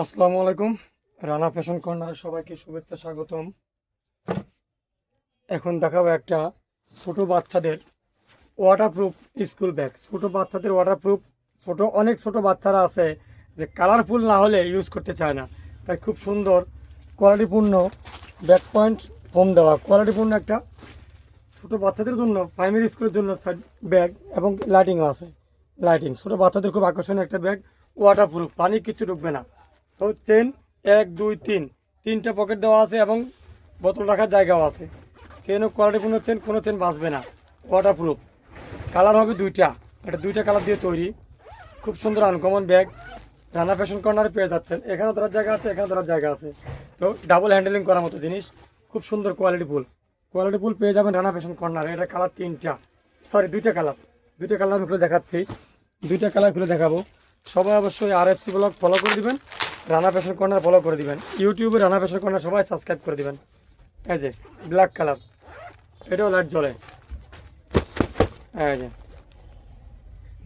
আসসালামু আলাইকুম। রানা ফ্যাশন কর্নারে সবাইকে শুভেচ্ছা স্বাগতম। এখন দেখাবো একটা ছোট বাচ্চাদের ওয়াটারপ্রুফ স্কুল ব্যাগ ছোট বাচ্চাদের ওয়াটারপ্রুফ ছোট, অনেক ছোট বাচ্চারা আছে যে কালারফুল না হলে ইউজ করতে চায় না। তাই খুব সুন্দর কোয়ালিটিপূর্ণ ব্যাক পয়েন্ট ফোম দেওয়া। কোয়ালিটিপূর্ণ একটা ছোটো বাচ্চাদের জন্য প্রাইমারি স্কুলের জন্য ব্যাগ এবং লাইটিংও আছে। লাইটিং ছোটো বাচ্চাদের খুব আকর্ষণীয় একটা ব্যাগ ওয়াটারপ্রুফ পানি কিছু ঢুকবে না। চেন এক, দুই, তিন। তিনটা পকেট দেওয়া আছে এবং বোতল রাখার জায়গাও আছে। চেনও কোয়ালিটিপূর্ণ চেন কোনো চেন বাঁচবে না। ওয়াটারপ্রুফ কালার হবে দুইটা। এটা দুইটা কালার দিয়ে তৈরি। খুব সুন্দর আনকমন ব্যাগ রানা ফ্যাশন কর্নারে পেয়ে যাচ্ছেন। এখানে ধরার জায়গা আছে এখানে ধরার জায়গা আছে। তো ডাবল হ্যান্ডেলিং করার মতো জিনিস। খুব সুন্দর কোয়ালিটি ফুল কোয়ালিটি ফুল পেয়ে যাবেন রানা ফ্যাশন কর্নারে এটা কালার তিনটা। সরি দুইটা কালার দুইটা কালার আমি খুলে দেখাচ্ছি। দুইটা কালার খুলে দেখাবো। সবাই অবশ্যই আর এফসি ব্লগ ফলো করে দিবেন। রানা ফ্যাশন কর্নার ফলো করে দিবেন। ইউটিউবে রানা ফ্যাশন কর্নার সবাই সাবস্ক্রাইব করে দিবেন। এই যে ব্ল্যাক কালার এটাও লাইট জ্বলে। এই যে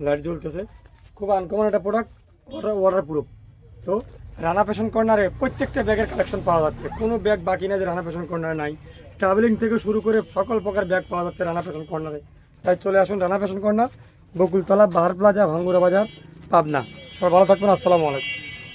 লাইট জ্বলতেছে। খুব আনকমন একটা প্রোডাক্ট ওয়াটার ওয়াটার প্রুফ তো রানা ফ্যাশন কর্নারে প্রত্যেকটা ব্যাগের কালেকশন পাওয়া যাচ্ছে। কোনো ব্যাগ বাকি নেই যে রানা ফ্যাশন কর্নারে নাই। ট্রাভেলিং থেকে শুরু করে সকল প্রকার ব্যাগ পাওয়া যাচ্ছে রানা ফ্যাশন কর্নারে। তাই চলে আসুন Rana fashion corner, Bakultala, Bahar plaza, Bhangura Bazar, Pabna. সবাই ভালো থাকবেন, আসসালামু আলাইকুম।